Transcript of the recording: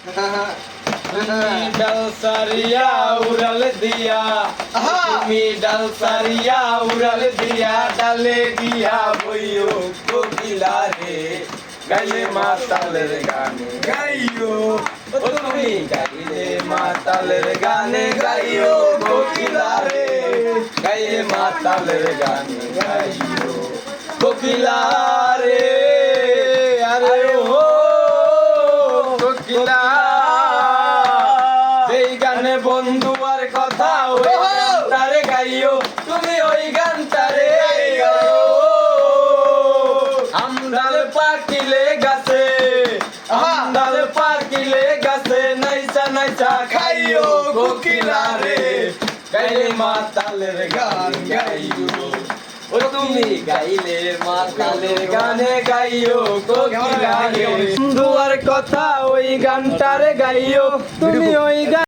তুমি ডাল সারিয়া উড়াল দিয়া! তুমি ডাল সারিয়া উড়াল দিয়া ডালে দিয়া বইও কোকিলা রে। গাইলে মাতালের গানে গাইও। তুমি গাইলে মাতালের গানে গাইও কোকিলা রে। গাইলে মাতালের গানে গাইও কোকিলা। কোকিলা যেই গানে বন্ধু আর কথা গানটারে গাইও তুমি ওই গানটারে গাইও। আমডাল পাকিলে গাছে আমডাল পাকিলে গাছে নাইচা নাইচা খাইও কোকিলা রে গাইলে মাতালের গান গাইও। ও তুমি গাইলে মাতালের গানে গাইও কোকিলা রে কথা ওই গানটারে গাইও। তুমি ওই গান